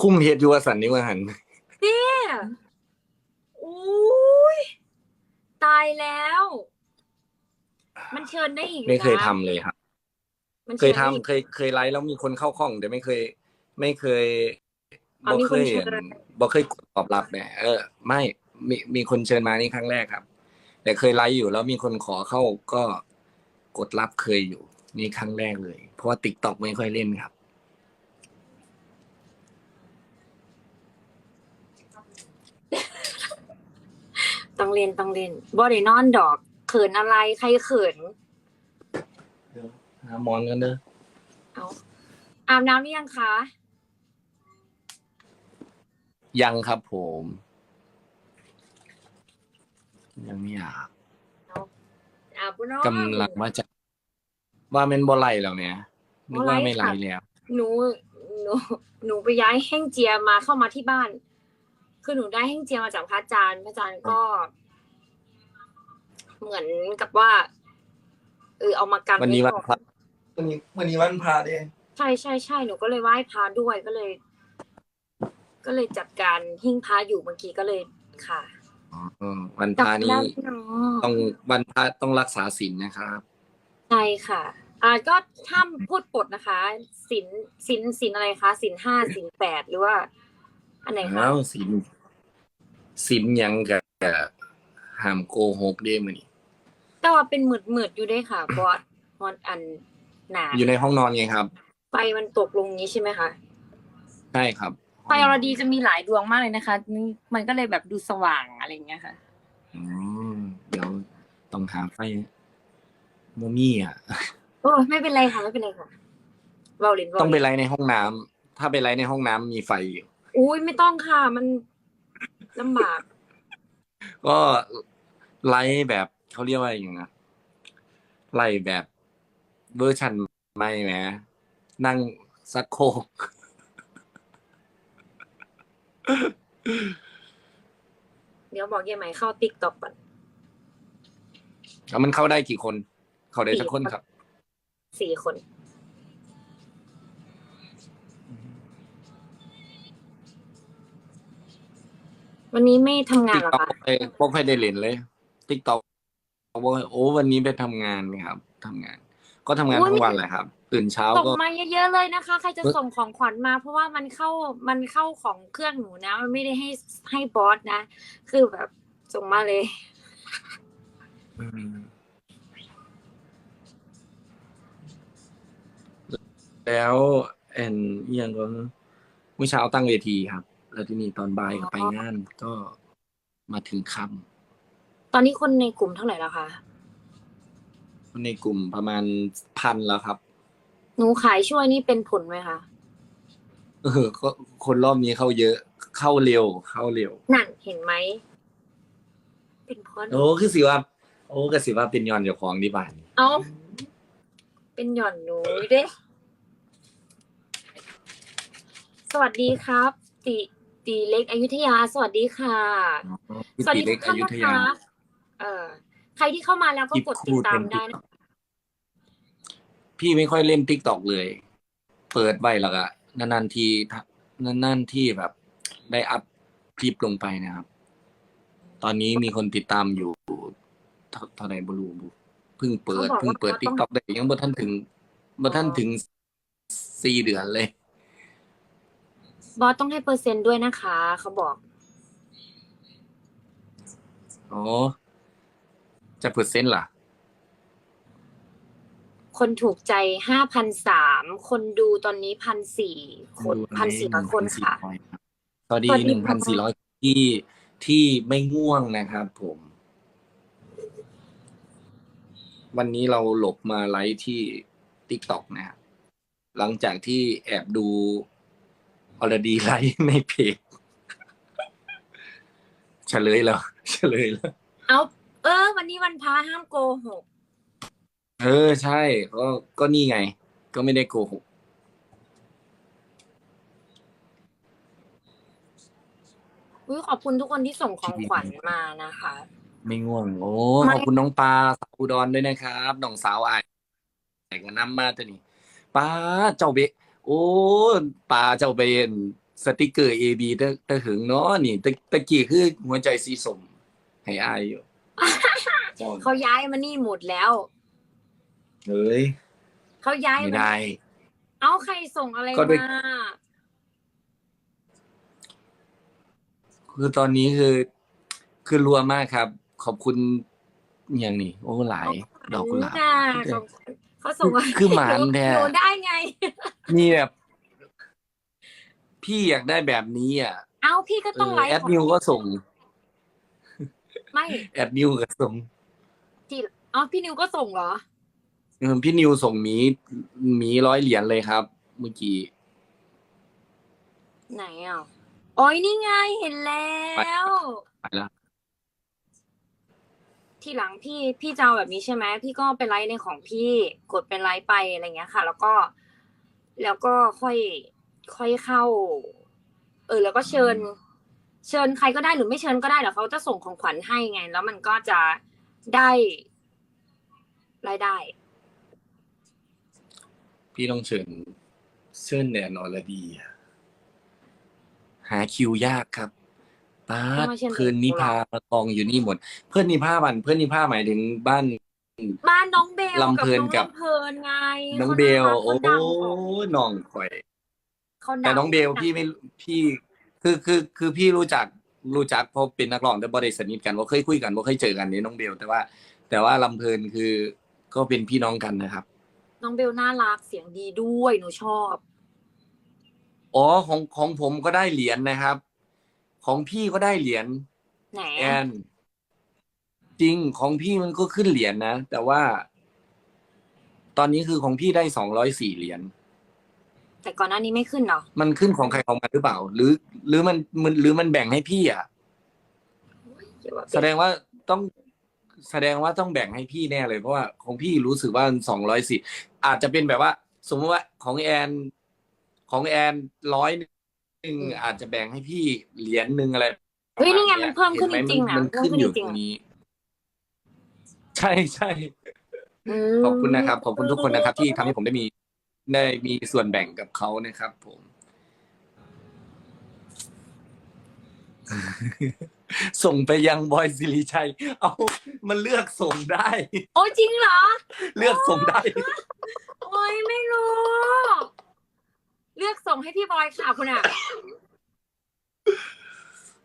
คุ้มเฮ็ดอยู่ว่าสันนี่ว่าหันเนี่ยอุ้ยตายแล้ว มันเชิญได้อีกไม่เคยนะทำเลยครับ มันเคยญได้ทำอีก เคยเคยไลฟ์แล้วมีคนเข้าข้อง แต่ไม่เคย ไม่เคยอ๋อบ่มีเคคนยเชิญ บ่เคยกดตอบรับเนี่ยเออไม่มีมีคนเชิญมานี่ครั้งแรกครับ แต่เคยไลฟ์อยู่แล้วมีคนขอเข้าก็กดรับเคยอยู่ นี่ครั้งแรกเลย เพราะว่าติ๊กต็อกไม่ค่อยเล่นครับ ต้องเล่นต้องเล่นบ่ได้นอนดอก เขินอะไรใครเขิน เดี๋ยวหาหมอนกันเด้อเอาอาบน้ำหรือยังคะ ยังครับผม ยังไม่อยากอาบน้องกำลังว่าจะ ว่าเป็นบ่ไล่แล้วเนี่ยนึกว่าไม่ไล่แล้ว หนูหนูหนูไปย้ายแห้งเจียมาเข้ามาที่บ้าน คือหนูได้แห้งเจียมาจากพระอาจารย์พระอาจารย์ก็ เหมือนกับว่าเออเอามากันวันนี้วันไก่อพระวันนี้วันนี้วันพระเด้ใช่ใช่ใช่หนูก็เลยไหว้พระด้วยก็เลย ก็เลยจัดการหิ้งพระอยู่เมื่อกี้ก็เลยค่ะอ๋อวันพระนี้จำได้เนอะต้องวันพระต้องรักษาศีลนะครับใช่ค่ะ อ่าก็ห้ามพูดปดนะคะสินสินสินอะไรคะสินห้าสินแปดหรือว่า อันไหนคะแล้วศีล ศีลหยังกับห้ามโกหกเด้มื้อนี้แต่ว่าเป็นหมืดหมืดๆอยู่ด้วยค่ะเพราะว่าฮอนอันหนาอยู่ในห้องนอนไงครับไฟมันตกลงนี้ใช่ไหมคะใช่ครับไฟอรดีจะมีหลายดวงมากเลยนะคะนี่มันก็เลยแบบดูสว่างอะไรอย่างเงี้ยค่ะอืมเดี๋ยวต้องหาไฟโมมี่อะโอ้ไม่เป็นไรค่ะไม่เป็นไรค่ะเบาเลนเบาต้องไปเลนไลฟ์ในห้องน้ำถ้าไปไลฟ์ในห้องน้ำมีไฟอยู่อุ้ยไม่ต้องค่ะ มัน ลำบาก ก็ไลฟ์แบบเขาเรียกว่าอย่างไงนะไลฟ์แบบเวอร์ชันไม่แหมนั่งซักโครกเดี๋ยวบอกเยไหมเข้าติ๊กต็อกก่อนแล้วมันเข้าได้กี่คน เข้าได้สักคนครับ สี่คน วันนี้ไม่ทำงานติ๊กเหรอต็อกคะไปพวกใครได้เล่นเลยติ๊กต็อกโอ้วันนี้ไปทำงานครับทำงาน ก็ทำงานทั้งวันแหละครับ ตื่นเช้าส่งก็ มาเยอะๆเลยนะคะ ใครจะเอ้ยส่งของขวัญมา เพราะว่ามันเข้ามันเข้าของเครื่องหนูนะ มันไม่ได้ให้ให้บอสนะ คือแบบส่งมาเลย อืมแล้วแอนเอียงก็เมื่อเช้าตั้งเวทีครับ แล้วที่นี่ตอนบ่ายก็ไปงานก็มาถึงค่ตอนนี้คนในกลุ่มเท่าไหร่แล้วคะำในกลุ่มประมาณพันแล้วครับ หนูขายช่วยนี่เป็นผลไหมคะ เออก็คนรอบนี้เข้าเยอะ เข้าเร็ว เข้าเร็ว นั่นเห็นไหม เป็นเพราะหนูโอ้คือสิว่า โอ้ก็สิว่าเป็นยอนเจ้าของดีบ้านเอาเป็นหย่อนหนูเด้ สวัสดีครับ ติ ตีเล็กอยุธยา สวัสดีค่ะพี่สวัสตีดีเล็ทุกกอท่านยุนะธคะยาเออใครที่เข้ามาแล้วก็กดติดตามได้นะพี่ไม่ค่อยเล่นติ๊กตอกเลย เปิดไว้แล้วก็นานๆทีนานๆที่แบบ ได้อัพคลิปลงไปนะครับ ตอนนี้มีคนติดตามอยู่เท่าเท่าไหร่บรูเพิ่งเปิดเขาบอกว่าเพิ่งเปิดต้ติ๊อกงต็อกได้ยังบ่ท่านถึงบ่ท่านถึงสี่เดือนเลย บอสต้องให้เปอร์เซ็นต์ด้วยนะคะ เขาบอกอ๋อจะเปอร์เซ็นต์ล่ะ คนถูกใจห้าพันสามคนดูตอนนี้พันสี่คนพันสี่ร้อยคนค่ะสวัสดีสวัสดีหนึ่งพันสี่ร้อยที่ที่ไม่ง่วงนะครับผม วันนี้เราหลบมาไลฟ์ที่ t ิ k t o k นะครับหลังจากที่แอบดู ออรดีไลฟ์ในเพจเฉลยแล้วเฉลยแล้ว เอาเออ วันนี้วันพระห้ามโกหก เออ ใช่ ก็ก็นี่ไง ก็ไม่ได้โกหกอุ้ยขอบคุณทุกคนที่ส่งของขวัญมานะคะ ไม่ง่วง โอ้ไม่ขอบคุณน้องปลาสาวอุดรด้วยนะครับน้องสาวอายแต่กันน้ำมาตัวนี้ปลาเจ้าเบะ โอ้ปลาเจ้าเบนสติกเกอร์ AB ตะตะหึงเนาะนี่ตะตะกี้คือหัวใจสีสมให้อายอยู่เจ้าเขาย้ายมานี่หมดแล้ว เฮ้ยเขาย้ายไม่มาได้ เอาใครส่งอะไรก็ด้วยมาคือตอนนี้คือ คือรัวมากครับ ขอบคุณอย่างนี้โอ้หลาย ดอกกุหลาบ น่ะเขาเขาส่งมาคือหมานแท้หนูได้ไง มีแบบพี่อยากได้แบบนี้อะเอาพี่ก็เอต้องอไลฟ์แอดของมิวก็ส่ง ไม่แอดมิวก็ส่งที่อ๋อพี่นิวก็ส่งเหรอเออพี่นิวส่งหมีหมีร้อยเหรียญเลยครับ เมื่อกี้ไหนอะโอ้ยนี่ไงเห็นแล้ว ไปแล้วทีหลังพี่พี่จะเอาแบบนี้ใช่ไหมพี่ก็ไปไลฟ์ในของพี่กดเป็นไลฟ์ไปอะไรเงี้ยค่ะ แล้วก็ แล้วก็ค่อยค่อยเข้า เออ แล้วก็เชิญ เชิญใครก็ได้หรือไม่เชิญก็ได้เดี๋ยวเขาจะส่งของขวัญให้ไง แล้วมันก็จะได้รายได้ พี่ต้องเชิญเชิญแดนอรดีอะหาคิวยากครับป้าดทำไมเชิญเพื่อนนิพามากองอยู่นี่หมด เพื่อนนิพาบันเพื่อนนิพาหมายถึงบ้าน บ้านน้องเบลลำเพลินกับ น้องลำเพลินไงน้องเบลขาโอ้ดังน้องข่อย เขาดังแต่น้องเบลพี่ไม่พี่คือคือคือพี่รู้จักรู้จักเพราะเป็นนักร้องแต่บ่ได้สนิทกันว่าเคยคุยกันว่าเคยเจอกันนี่น้องเบลแต่ว่า แต่ว่าลำเพลินคือก็เป็นพี่น้องกันนะครับ น้องเบลน่ารักเสียงดีด้วยหนูชอบ อ๋อของของผมก็ได้เหรียญนะครับ ของพี่ก็ได้เหรียญไหนแอน จริงของพี่มันก็ขึ้นเหรียญนะ แต่ว่า ตอนนี้คือของพี่ได้สองร้อยสี่เหรียญแต่ก่อนหน้านี้ไม่ขึ้นเหรอมันขึ้นของใครของมันหรือเปล่า หรือ หรือมันมันหรือมันแบ่งให้พี่อะเดี๋ยวว่าแสดงว่าต้องแสดงว่าต้องแบ่งให้พี่แน่เลยเพราะว่าของพี่รู้สึกว่าสองร้อยสี่อาจจะเป็นแบบว่า สมมติว่าของแอนของแอนร้อยหนึ่งอาจจะแบ่งให้พี่เหรียญหนึ่งอะไรเฮ้ยนี่ไงมันเพิ่มขึ้นจห็ไหริงๆนะมันเพิ่มขึ้นขึ้นอจยู่ตริรงงๆนี้ ใช่ใช่มขอบคุณนะครับ ขอบคุณทุกคนนะครับ ที่ทำให้ผมได้มีได้มีส่วนแบ่งกับเขานะครับ ผม ส่งไปยังบอยสิริชัย เอามันเลือกส่งได้ โอ้ยจริงเหรอ เลือกส่งได้ โอ้ยไม่รู้ เลือกส่งให้พี่บอยค่ะคุณอะ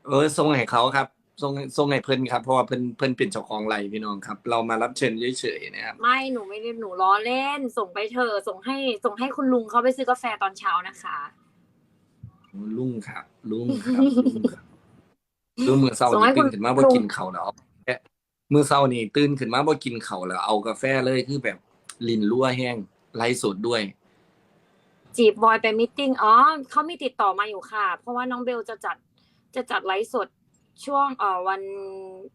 เออส่งให้เขาครับ ส่งส่งให้เพิ่นครับเพราะว่าเพิ่นเพิ่นเป็นเจ้าของไรพี่น้องครับ เรามารับเชิญเฉยๆนะครับไม่หนูไม่ได้หนูล้อเล่น ส่งไปเถอะส่งให้ส่งให้คุณลุงเขาไปซื้อกาแฟตอนเช้านะคะ ลุงครับลุงครับลุงครับลุงมือเศร้าส่งให้นี่คุตื่ณนขึ้นมาบ่กินข้าวแล้วเอาแค่มือเศร้านี่ตื่นขึ้นมาบ่กินข้าวแล้วเอากาแฟเลยคือแบบลิ้นรั่วแห้งไร้สดด้วย จีบบอยไปมิทติ้งอ๋อเขามีติดต่อมาอยู่ค่ะ เพราะว่าน้องเบลจะจัดจะจัดไลฟ์สด ช่วงเอ่อวัน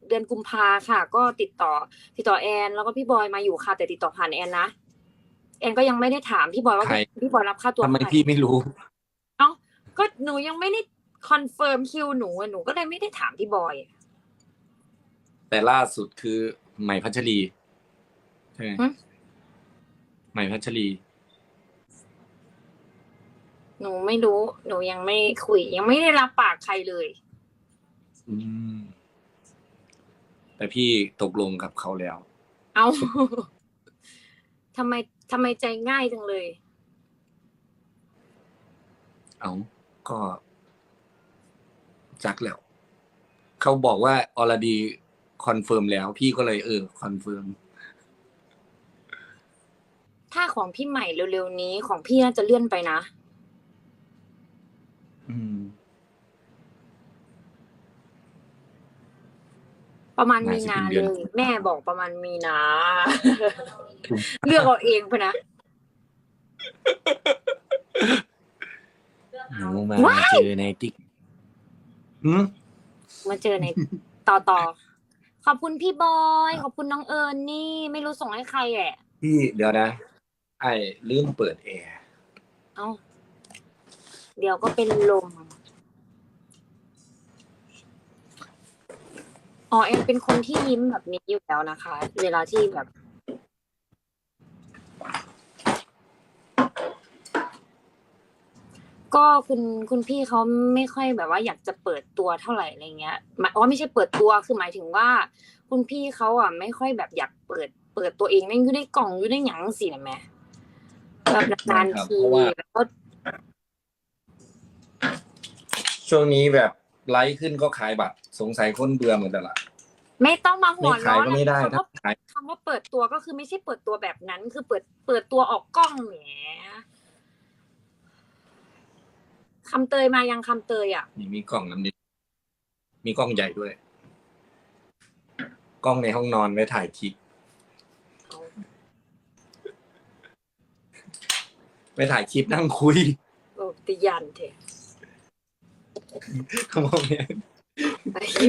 เดือนกุมภาค่ะ ก็ติดต่อ ติดต่อแอนแล้วก็พี่บอยมาอยู่ค่ะ แต่ติดต่อผ่านแอนนะแอนก็ยังไม่ได้ถามพี่บอยว่าใคร พี่บอยรับค่าตัวทำไมเท่าไหร่ พี่ไม่รู้ เอ้าก็หนูยังไม่ได้คอนเฟิร์มคิวหนูอะหนูก็เลยไม่ได้ถามพี่บอยแต่ล่าสุดคือใหม่พัชรีใช่ไหมหึใหม่พัชรี หนูไม่รู้ หนูยังไม่คุย ยังไม่ได้รับปากใครเลย อืม แต่พี่ตกลงกับเขาแล้ว เอา ทำไมทำไมใจง่ายจังเลย เอาก็ จักแล้ว เขาบอกว่าออรดีคอนเฟิร์มแล้ว พี่ก็เลยเออคอนเฟิร์มถ้าของพี่ใหม่เร็วๆนี้ของพี่น่าจะเลื่อนไปนะ ประมาณน่ามีจะนาเป็นเดืเลอนยแม่บอกประมาณมีนา เลือกเอาเองพะนะหนูมาว้าย เจอในติ๊กหืมมาเจอในต่อต่อขอบคุณพี่บอย ขอบคุณน้องเอิญนี่ ไม่รู้ส่งให้ใครแหละพี่เดี๋ยวนะ ไอ้เรื่องเปิดแอร์ เอ้าเดี๋ยวก็เป็นลม อ๋อแอนเป็นคนที่ยิ้มแบบนี้อยู่แล้วนะคะ เวลาที่แบบกก็คุณคุณพี่เขาไม่ค่อยแบบว่าอยากจะเปิดตัวเท่าไหร่อะไรเงี้ยหมายว่าไม่ใช่เปิดตัวคือหมายถึงว่า คุณพี่เขาอะ ไม่ค่อยแบบอยากเปิด เปิดตัวเองนั่นอยู่ในกล่องอยู่ในหยังสินะแม่แบบนานๆทีเพราะว่าแล้วก็ช่วงนี้แบบไลฟ์ขึ้นก็ขายบัตร สงสัยคนเบื่อเหมือนแต่ละ ไม่ต้องมาหัไม่วขายร้อนก็ไม่ได้คำถ้าว่าขาย คำว่าเปิดตัวก็คือไม่ใช่เปิดตัวแบบนั้น คือเปิดเปิดตัวออกกล้องแหมคำเตยมายังคำเตยอะ นี่มีกล้องน้ำดิมีกล้องใหญ่ด้วย กล้องในห้องนอนไว้ถ่ายคลิปเอาไว้ถ่ายคลิปนั่งคุยโอ้ติยันเถอะ เขาบอกเนี่ย ไอ้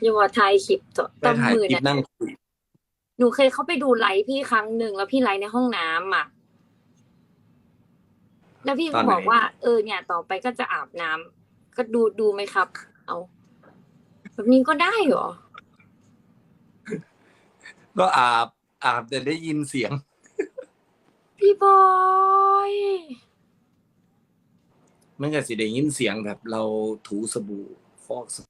อย่าว่าทายคลิปต่อไว้ต้มถ่ายมือคลิปนะนั่งคุยหนูเคยเข้าไปดูไลฟ์พี่ครั้งหนึ่งแล้วพี่ไลฟ์ในห้องน้ำอะ แล้วพี่ก็บอกว่า เออเนี่ย ต่อไปก็จะอาบน้ำก็ดูดูไหมครับ เอาแบบนี้ก็ได้เหรอ ก็อาบอาบแต่ได้ยินเสียง พี่บอยมันก็สิได้ยินเสียงแบบเราถูสบู่ฟอกสบู่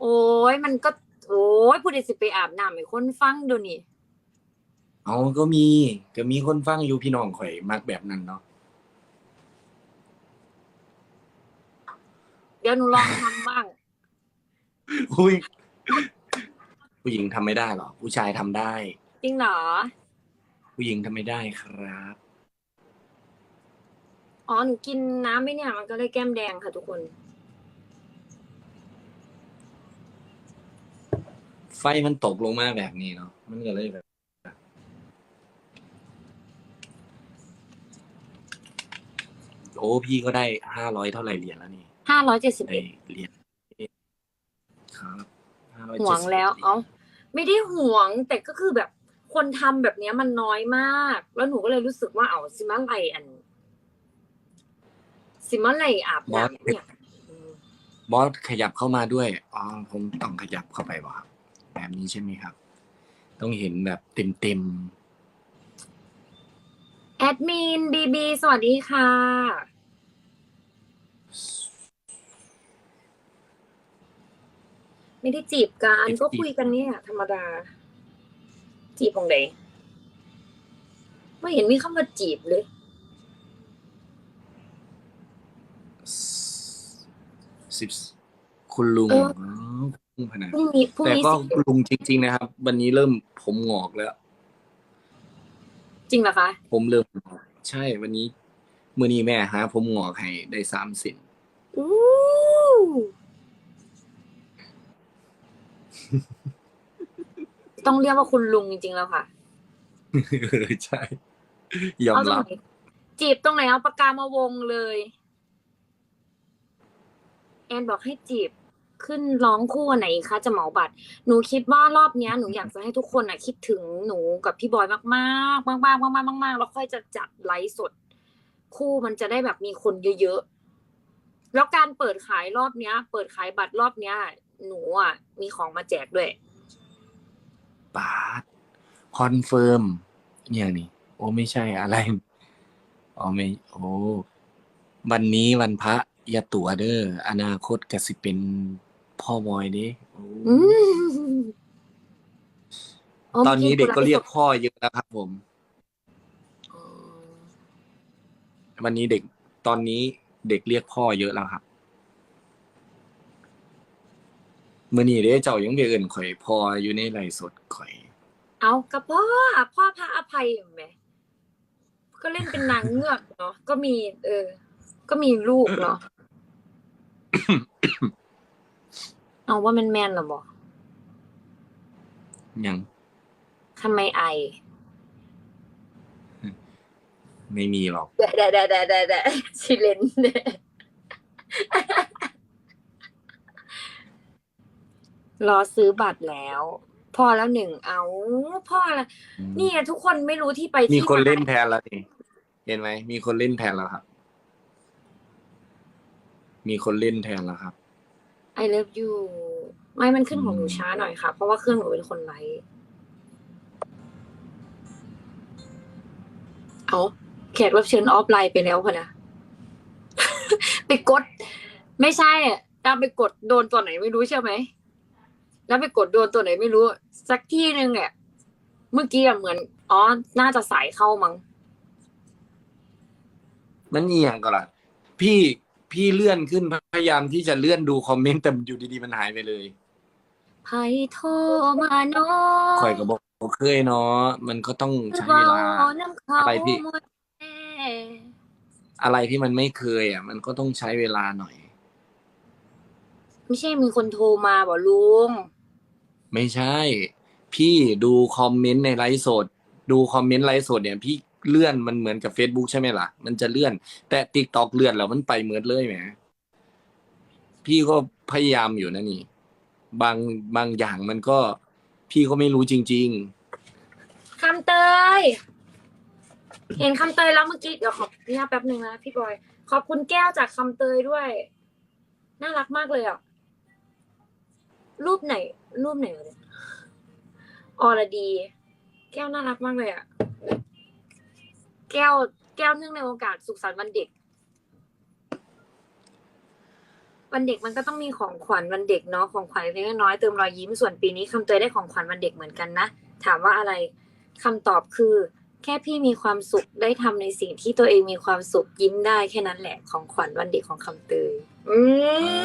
โอ้ยมันก็ โอ้ยผู้ใดสิไปอาบน้ำให้คนฟังเดูนี่ เอาก็มี ก็มีคนฟังอยู่พี่น้องข่อยมักแบบนั้นเนาะ เดี๋ยวหนูลองทำบ้าง อุ้ย ผู้หญิงทำไม่ได้หรอ ผู้ชายทำได้ จริงเหรอ ผู้หญิงทำไม่ได้ครับ อ๋อหนูกินน้ำไหมเนี่ย มันก็เลยแก้มแดงค่ะทุกคน ไฟมันตกลงมาแบบนี้เนาะมันก็เลยแบบโอ้พี่ก็ได้ห้าร้อยเท่าไหร่เหรียญแล้วนี่ห้าร้อยเจ็ดสิบไอเอ็ดเหรียญครับห้าร้อยห่วงแล้วเอ้าไม่ได้ห่วงแต่ก็คือแบบคนทำแบบเนี้ยมันน้อยมาก แล้วหนูก็เลยรู้สึกว่าเอาซิมาไลอันซิมาไลอาบน้ำเนี่ยอืมบอสขยับเข้ามาด้วยอ๋อผมต้องขยับเข้าไปวะครับ แบบนี้ใช่ไหมครับ ต้องเห็นแบบเต็มเต็มแอดมินบีบีสวัสดีค่ะ ไม่ได้จีบกันก็คุยกันเนี่ย ธรรมดา จีบของไหนไม่เห็นมีคำว่าจีบเลยสิบคุณลุง เอออ๋อคุณลุงพนันพรุ่งนี้พรุ่งแต่นี้ก็สิคุณลุงจริง ๆ นะครับ วันนี้เริ่มผมงอกแล้ว จริงเหรอคะ ผมเริ่มงอกใช่วันนี้มือนี้แม่หาผมงอกให้ได้สามสินอู้ต้องเรียกว่าคุณลุงจริงๆแล้วค่ะใช่ ยอมเอาตรรังบ ไหนจีบตรงไหนเอาปากกามาวงเลย แอนบอกให้จีบ ขึ้นร้องคู่วันไหนอีกคะจะเหมาบัตร หนูคิดว่ารอบเนี้ยหนูอยากจะให้ทุกคนอะคิดถึงหนูกับพี่บอยมากๆมากๆมากๆมากๆมากๆแล้วค่อยจะจัดไลฟ์สด คู่มันจะได้แบบมีคนเยอะๆแล้วการเปิดขายรอบเนี้ย เปิดขายบัตรรอบเนี้ย หนูอะมีของมาแจกด้วยปาดคอนเฟิร์มอย่างนี้โอ้ไม่ใช่อะไรอ๋อไม่โอ้วันนี้วันพระอยาตัวเด้ออนาคตก็สิเป็น พ่อบอยเด้โอ้อืมตอนนี้เด็กก็เรียกพ่อเยอะแล้วครับผมอ๋อวันนี้เด็กตอนนี้เด็กเรียกพ่อเยอะแล้วครับมื่อนี้เด้เจ้ายังเบียเอินข่อยพ่ออยู่ในไลฟ์สดข่อย เอากับพ่อพ่อพระอภัยเห็นไหมก็เล่นเป็นนางเงือกเนาะก็มี เออ ก็มีลูกเนาะ เอาว่ามันแมนเหรอบอกยังทำไมไอ ไม่มีหรอกเดะเดะเดะเดะเดะเดะชิเลนเดะรอซื้อบัตรแล้วพ่อแล้วหนึ่งเอาพ่อละนี่ไงทุกคนไม่รู้ที่ไปมีที่คนมาเล่นแทนแล้วนี่เห็นไหมมีคนเล่นแทนแล้วครับ มีคนเล่นแทนแล้วครับ I love you ไม่มันขึ้นของหนูช้าหน่อยค่ะ เพราะว่าเครื่องหนูเป็นคนไลท์เอาแขกรับเชิญออฟไลน์ไปแล้วพะนะ ไปกด ไม่ใช่ตามไปกดโดนตัวไหนไม่รู้ใช่ไหม แล้วไปกดโดนตัวไหนไม่รู้ สักที่หนึ่งอะเมื่อกี้อะเหมือน อ๋อ น่าจะสายเข้ามั้ง มันเอียงก็ล่ะพี่พี่เลื่อนขึ้น พยายามที่จะเลื่อนดูคอมเมนต์แต่อยู่ดีๆมันหายไปเลยไพโทรมาเนาะคอยก็บอกเคยเนาะมันก็ต้องใช้เวลา น้ำเขาอะไรพี่ หมดแน่อะไรที่มันไม่เคยอะ มันก็ต้องใช้เวลาหน่อย ไม่ใช่มีคนโทรมาบอกลุง ไม่ใช่ พี่ดูคอมเมนต์ในไลฟ์สด ดูคอมเมนต์ไลฟ์สดเนี่ย พี่เลื่อนมันเหมือนกับ Facebook ใช่ไหมล่ะ มันจะเลื่อน แต่ติ๊กตอกเลื่อนแล้วมันไปเหมือนเลยแหม พี่ก็พยายามอยู่นะนี่ บางบางอย่างมันก็ พี่ก็ไม่รู้จริง คำเตย เห็นคำเตยแล้วเมื่อกี้เดี๋ยวขอพี่แป๊บหนึ่งนะพี่บอย ขอบคุณแก้วจากคำเตยด้วย น่ารักมากเลยอะ รูปไหน รูปไหนวะเนี่ยอรดี แก้วน่ารักมากเลยอะ แก้ว แก้วเนื่องในโอกาสสุขสันต์วันเด็ก วันเด็กมันก็ต้องมีของขวัญวันเด็กเนาะของขวัญเล็กๆน้อยๆเติมรอยยิ้มส่วนปีนี้คำเตยได้ของขวัญวันเด็กเหมือนกันนะถามว่าอะไรคำตอบคือ แค่พี่มีความสุขได้ทำในสิ่งที่ตัวเองมีความสุขยิ้มได้แค่นั้นแหละของขวัญวันเด็กของคำเตยอื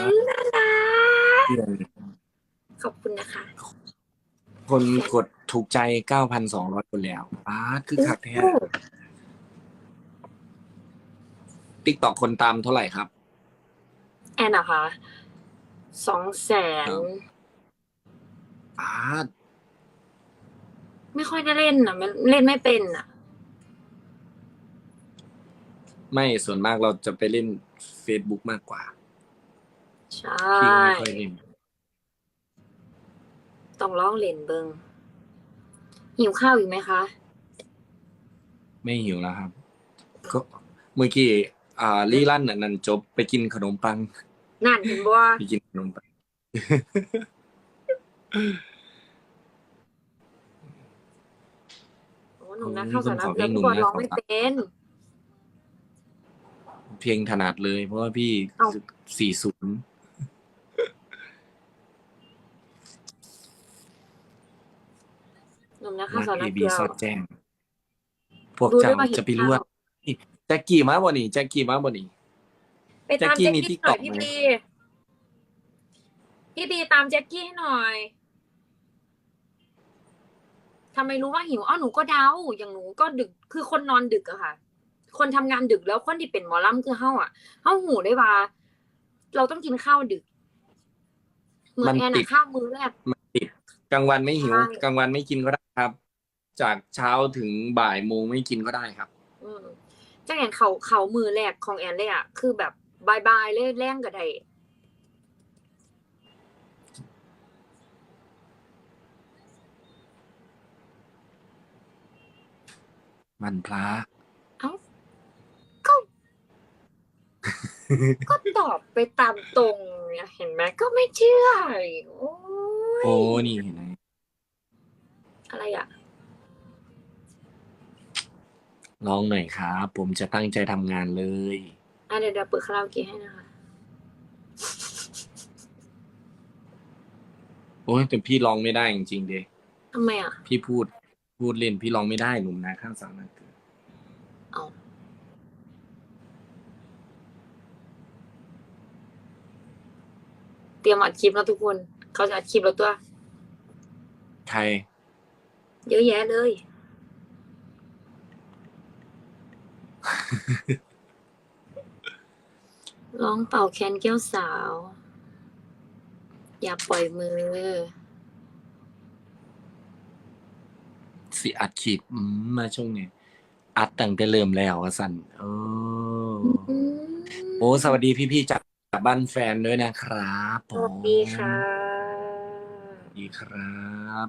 มน่ารักๆขอบคุณนะคะ คนกดถูกใจ9,200คนแล้วป้าดคือคักแท้ติ๊กตอกคนตามเท่าไหร่ครับแอ นนะคะสองแสนครับป้าดไม่ค่อยได้เล่นอะ มันเล่นไม่เป็นอะ ไม่ส่วนมากเราจะไปเล่น Facebook มากกว่าใช่พี่ไม่ค่อยเล่นต้องร้องเล่นเบิงหิวข้าวอีกไหมคะ ไม่หิวแล้วครับ ก็เมื่อกี้อ่าลี่ลั่นน่ะนั่นจบไปกินขนมปัง นั่นเห็นบ่ไปกินขนมปังโอ้หนุ่มนักข้าวสารน้ำเกลือพี่บอลร้องไม่เป็นเพลงถนัดเลย เพราะว่าพี่เอ้าสี่ศูนย์หนุ่มนักข้าวนักสารเอน้ำเกบีลือสอดแจ้ง พวกรู้ด้เจ้าวยว่าเห็นจะไปรู้ว่าข่าวแจ็กกี้มาบ่นี่แจ็กกี้มาบ่นี่ ไปตามแจ็คกี้แจ็คมีกี้หน่อย TikTok พี่ไหมบีพี่บีตามแจ็คกี้ให้หน่อยทำไมรู้ว่าหิวอ้าวหนูก็เดาอย่างหนูก็ดึกคือคนนอนดึกอะค่ะ คนทำงานดึกแล้วคนที่เป็นหมอลำคือเฮาอะเฮาหูได้ว่า เราต้องกินข้าวดึกเหมือนแอนอะข้าวมื้อแรกมันติดกลางวันไม่หิวใช่กลางวันไม่กินก็ได้ครับ จากเช้าถึงบ่ายโมงไม่กินก็ได้ครับ อืมจังแอนเขาเขามือแรกของแอนเลยอะคือแบบ บายบายเลยแรงก็ได้มันพระเอ้าก็ก็ตอบไปตามตรงเนี่ยเห็นไหมก็ไม่เชื่ออีกโอ้ยโอ้นี่เห็นไหมอะไรอะร้องหน่อยครับ ผมจะตั้งใจทำงานเลย อะเดี๋ยวเดี๋ยวเปิดคาราโอเกะให้นะคะ โอ้ยแต่พี่ร้องไม่ได้จริงๆเดทำไมอะ พี่พูดพูดเล่นพี่ร้องไม่ได้หนุ่มนะข้างสาวนาเกลือเอาเตรียมอัดคลิปแล้วทุกคน เขาจะอัดคลิปแล้วตัว ใครเยอะแยะเลย ร้องเป่าแคนแก้วสาว อย่าปล่อยมือ สิอัดขีดอืมมาช่วงนี้อัดตั้งแต่เริ่มแล้วอะสันโอ้อืมโอ้สวัสดีพี่ๆจากบ้านแฟนด้วยนะครับผสมวัสดีค่ะ สวัสดีครับ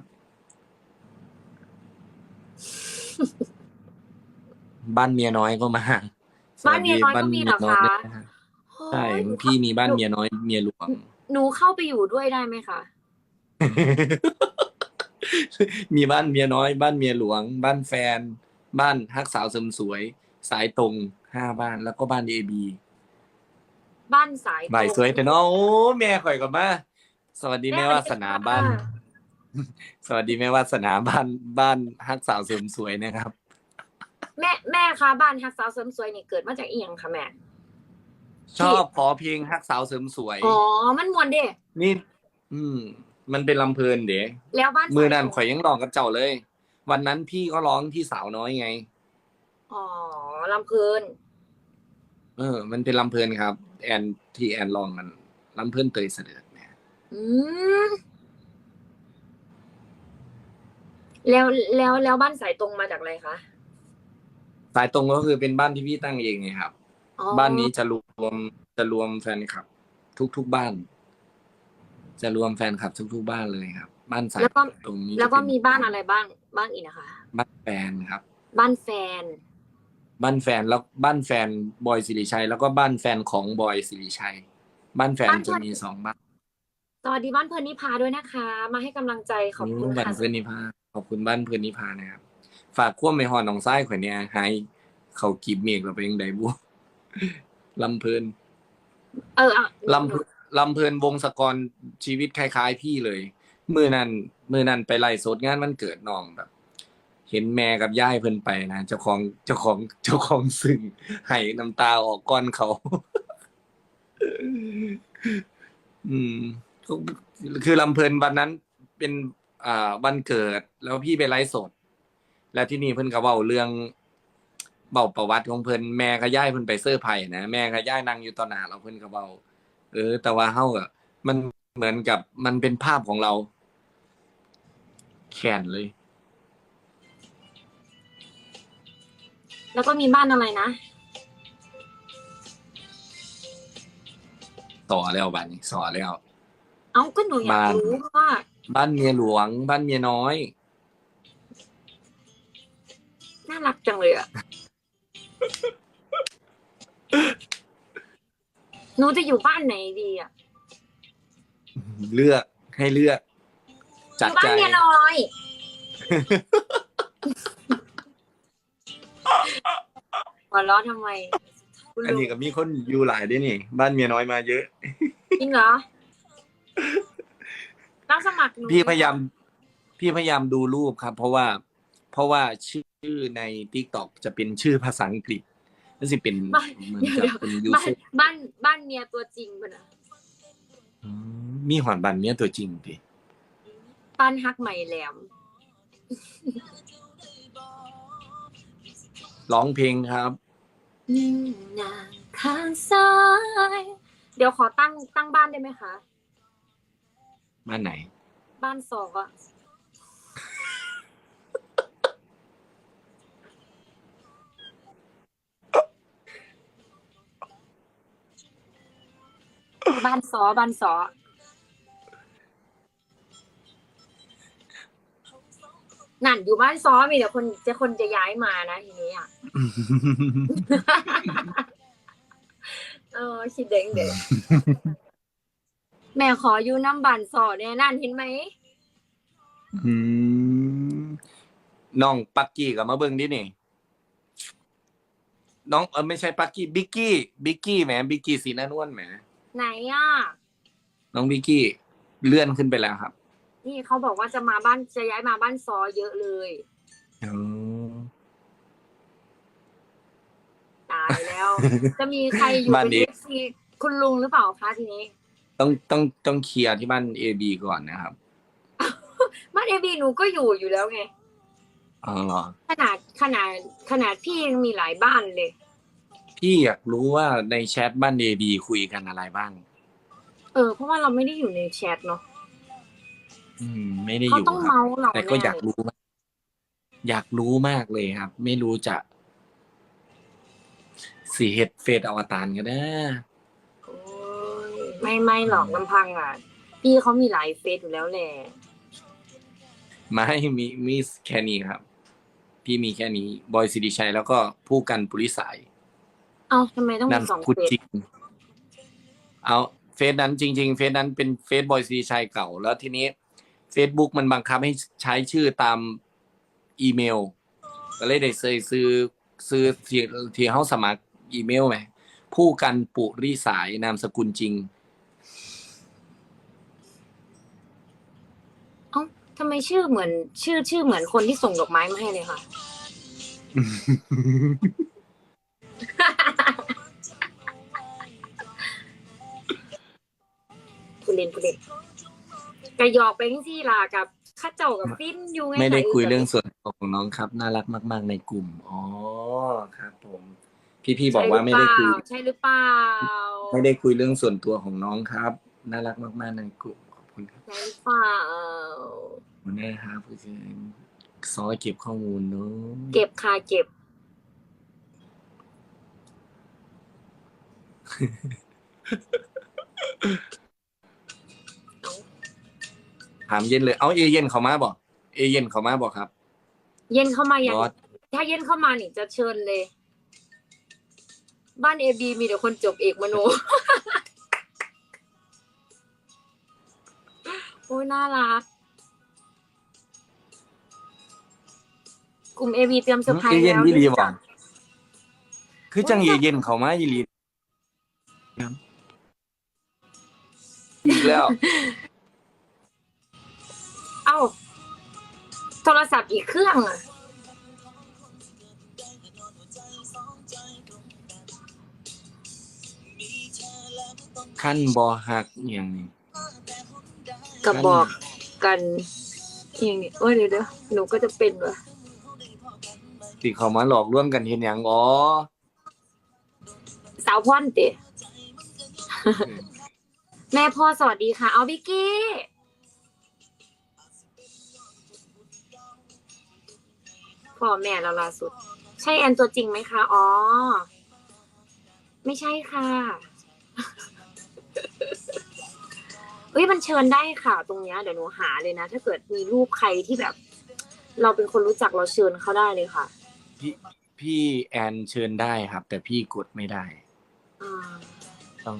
บ้านเมียน้อยก็มาบ้านเมียน้อยก็มีเหรอคะบ้านเมียน้อยด้วยนะ ใช่พี่มีบ้านเมียน้อยเมียหลวง หนูเข้าไปอยู่ด้วยได้ไหมคะมีบ้านเมียน้อย บ้านเมียหลวง บ้านแฟน บ้านฮักสาวเสริมสวย สายตรงห้าบ้านแล้วก็บ้านเอบีบ้านสายบ่ายสวยแต่เนาะโอ้แม่ข่อยก็มาสวัสดีแม่วาสนาบ้าน สวัสดีแม่วาสนาบ้านบ้านฮักสาวเสริมสวยนะครับ แม่แม่คะบ้านฮักสาวเสริมสวยนี่เกิดมาจากอีหยังคะแม่ ชอบขอเพลงฮักสาวเสริมสวย อ๋อ มันมวนเด้นี่ อืม มันเป็นลำเพลินเด๋แล้วบ้านมือนั้นสายข่อยยังร้องกับเจ้าเลย วันนั้นพี่ก็ร้องที่สาวน้อยไง อ๋อลำเพลิน เออ มันเป็นลำเพลินครับ แอนที่แอนร้องกันลำเพลินเตยเสด็จเนี่ย อืมแล้วแล้วแล้วบ้านสายตรงมาจากอะไรคะ สายตรงก็คือเป็นบ้านที่พี่ตั้งเองไงครับอ๋อ บ้านนี้จะรวมจะรวมแฟนคลับ ทุกๆบ้าน จะรวมแฟนคลับ ทุก ๆ บ้านเลยครับ บ้านสายแล้วก็ตรงนี้แล้วก็จะเป็มีบ้านอะไรบ้าง บ้างอีกนะคะ บ้านแฟนครับ บ้านแฟน บ้านแฟนแล้วบ้านแฟนบอยสิริชัย แล้วก็บ้านแฟนของบอยสิริชัย บ้านแฟนบ้านจะมีสองบ้านสวัสดีบ้านเพลินนิพาด้วยนะคะ มาให้กำลังใจขอบคุณบ้านค่ะเพื่อนนิพาขอบคุณบ้านเพื่อนนิพานะครับ ฝากควบไม่หอนหนองไส้ข่อยเนี่ยหายเขากีบเมฆเราไปยังไดบัว ลำเพลินเอออะลำลำเพลินวงศกรชีวิตคล้ายๆ พี่เลย มือนั้นมือนั้นไปไล่สดงานมันเกิดน้องแบบ เห็นแม่กับย่ายเพิ่นไปนะเจ้าของเจ้าของเจ้าของซึ่งให้น้ำตาออกก้อนเขา อืมคือลำเพลินวันนั้นเป็นอ่าวันเกิด แล้วพี่ไปไลฟ์สด แล้วที่นี่เพิ่นก็เว้าเรื่อง เบาประวัติของเพิ่นแม่กับย่ายเพิ่นไปเซอร์ไพรส์นะแม่กับย่ายนั่งอยู่ต่อหน้าเราเพิ่นก็เว้าเออ แต่ว่าเฮาอะมันเหมือนกับมันเป็นภาพของเรา แขนเลย แล้วก็มีบ้านอะไรนะ ต่อแล้วบ้านนี้สอแล้ว เอ้าก็หนูอยากบ้านรู้เพราะว่า บ้านเมียหลวง บ้านเมียน้อย น่ารักจังเลยอะ หนูจะอยู่บ้านไหนดีอะเลือกให้เลือก อจัดยู่บ้าใจนเมียน้อย หัวเราะทำไมคุณอันลุงนี้ก็มีคนอยู่หลายด้วยนี่ บ้านเมียน้อยมาเยอะ จริงเหรอต้องสมัครหนูพี่พยายาม พี่พยายามดูรูปครับ เพราะว่า เพราะว่าชื่อ ใน t ิ k t o k จะเป็นชื่อภาษาอังกฤษนั่นสิเป็นเหมือนเดี๋ยวกับเดี๋ยวเป็นยูบ้านทูบบ้านบ้านเมียตัวจริงปะนะมีหอนบันเมียตัวจริงดิบ้านฮักใหม่แหลม ร้องเพลงครับหนึ่งนางข้างซ้าย เดี๋ยวขอตั้งตั้งบ้านได้ไหมคะ บ้านไหน บ้านสองอะ บ้านสอบ้านสอนั่นอยู่บ้านซอมีแต่คนจะคนจะย้ายมานะทีนี้อะ เออคิดเด้งเด้งแม่ขออยู่น้ำบันสอเนี่ยนั่นเห็นไหมอืมน้องปักกี้กับมาเบิ้งดินี่ น้องเออไม่ใช่ปักกี้ บิ๊กกี้ บิ๊กกี้แหม บิ๊กกี้สีหน้านวลแหม ไหนอะ น้องบิ๊กกี้เลื่อนขึ้นไปแล้วครับนี่เขาบอกว่าจะมาบ้านจะย้ายมาบ้านซอเยอะเลยอ๋อตายแล้ว จะมีใครอยู่บ้านเป็นนี้เอฟซีคุณลุงหรือเปล่าคะทีนี้ ต้องต้องต้องเคลียร์ที่บ้านเอบีก่อนนะครับบ้านเอบีหนูก็อยู่อยู่แล้วไง อ๋อเหรอขนาดขนาดขนาดพี่ยังมีหลายบ้านเลย พี่อยากรู้ว่าในแชทบ้านเอบีคุยกันอะไรบ้าง เออ เพราะว่าเราไม่ได้อยู่ในแชทเนาะอืม ไม่ได้อเขายู่ต้องครับเมาเราแต่ก็แน่อยากรู้มากอยากรู้มากเลยครับ ไม่รู้จะสีเห็ดเฟดอวตารกันนะโอ้ยไม่ไม่หรอกลำพังอะ พี่เขามีหลายเฟซอยู่แล้วแหละ ไม่มีมีแค่นี้ครับ พี่มีแค่นี้บอยสิริชัยแล้วก็ผู้กันปุริสาย เอ้าทำไมต้องนามีมสสองกุลเฟซจริงเอาเฟซนั้นจริง ๆ เฟซนั้นเป็นเฟซบอยสิริชัยเก่า แล้วทีนี้ Facebook มันบังคับให้ใช้ชื่อตามอีเมล ก็เลยได้ซื้อซื้อซื้อที่ที่เขาสมัครอีเมลไหมผู้กันปุริสายนามสกุลจริง เอ้าทำไมชื่อเหมือน ชื่อชื่อเหมือนคนที่ส่งดอกไม้มาให้เลยค่ะ ผู้เล่นผู้เล่นกระยอกไปที่ลากับข้าเจ้ากับฟินอยู่ไงไม่ได้ะคุยเรื่องส่วนตัวของน้องครับ น่ารักมาก ๆ ในกลุ่ม อ๋อ ครับผม พี่ๆบอกว่าไม่ได้คุย ใช่หรือเปล่าไม่ได้คุยเรื่องส่วนตัวของน้องครับ น่ารักมาก ๆ ในกลุ่ม ขอบคุณครับใช่หรือเปล่าหัวหน้าครับผู้ชายซอยเก็บข้อมูลเนาะเก็บค่ะเก็บ ถามเย็นเลย เอาเอเย็นเขามาบอกเอเย็นเขามาบอกครับ เย็นเข้ามาอย่างบอส ถ้าเย็นเข้ามานี่จะเชิญเลย บ้านเอบีมีแต่คนจบเอกมโน โอ้ยน่ารัก กลุ่มเอบีเตรียมเซอร์ไพรเอส์เย็นแล้วยี่ลีบอจ้ะกคือจังเอเย็นเขามายี่ลี ครับอีกแล้ว เอ้า โทรศัพท์อีกเครื่องอะขั้นบอหักอย่างนี้กับบอกกันอย่างนี้โอ้ยเดี๋ยวเดี๋ยวหนูก็จะเป็นวะที่เขามาหลอกลวงกันเห็นอย่างอ๋อ สาวพ่อนเตะ แม่พ่อสวัสดีค่ะ เอาบิกกี้ พ่อแม่เราล่าสุด ใช่แอนตัวจริงไหมคะ อ๋อ ไม่ใช่ค่ะเอ้ยมันเชิญได้ค่ะ ตรงเนี้ยเดี๋ยวหนูหาเลยนะ ถ้าเกิดมีรูปใครที่แบบ เราเป็นคนรู้จักเราเชิญเขาได้เลยค่ะ พี่พี่แอนเชิญได้ครับ แต่พี่กดไม่ได้ อ่า ต้อง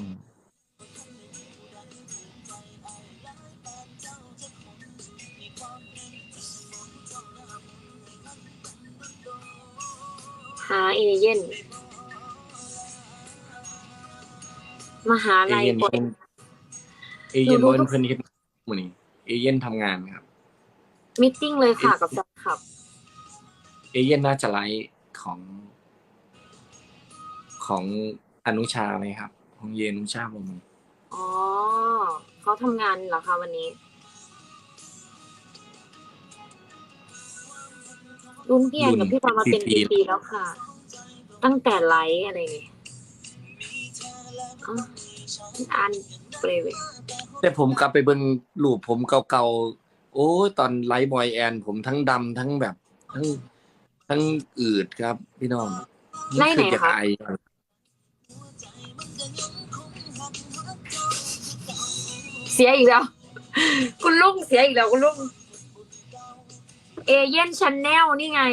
าเอเย่นมหาเอลัยเย่นบเพิ่นนเอเย่นหนูเพิ่ดูนเพิ่นเฮ็ดมื้อนี้เอเย่นทำงานครับ มิทติ้งเลยค่ะกับแฟนคลับ เอเย่นน่าจะไลฟ์ของ ของอนุชาไหมครับ ของเยนอนุชาผมอ๋อเขาทำงานเหรอคะวันนี้ รุ่นพี่แอนกับพี่ปามาเป็นปีปีแล้วค่ะ ตั้งแต่ไลฟ์อะไรนี่อ๋ออันเปรเวแต่ผมกลับไปเบิ่งรูปผมเก่าๆ โอ้ยตอนไลฟ์บอยแอน ผมทั้งดำทั้งแบบ ทั้งทั้งอืดครับ พี่น้องไล่ไหนอจะคะอายเสียอีกแล้ว คุณลุงเสียอีกแล้วคุณลุง เอเย่นชันแนลนี่ไง เ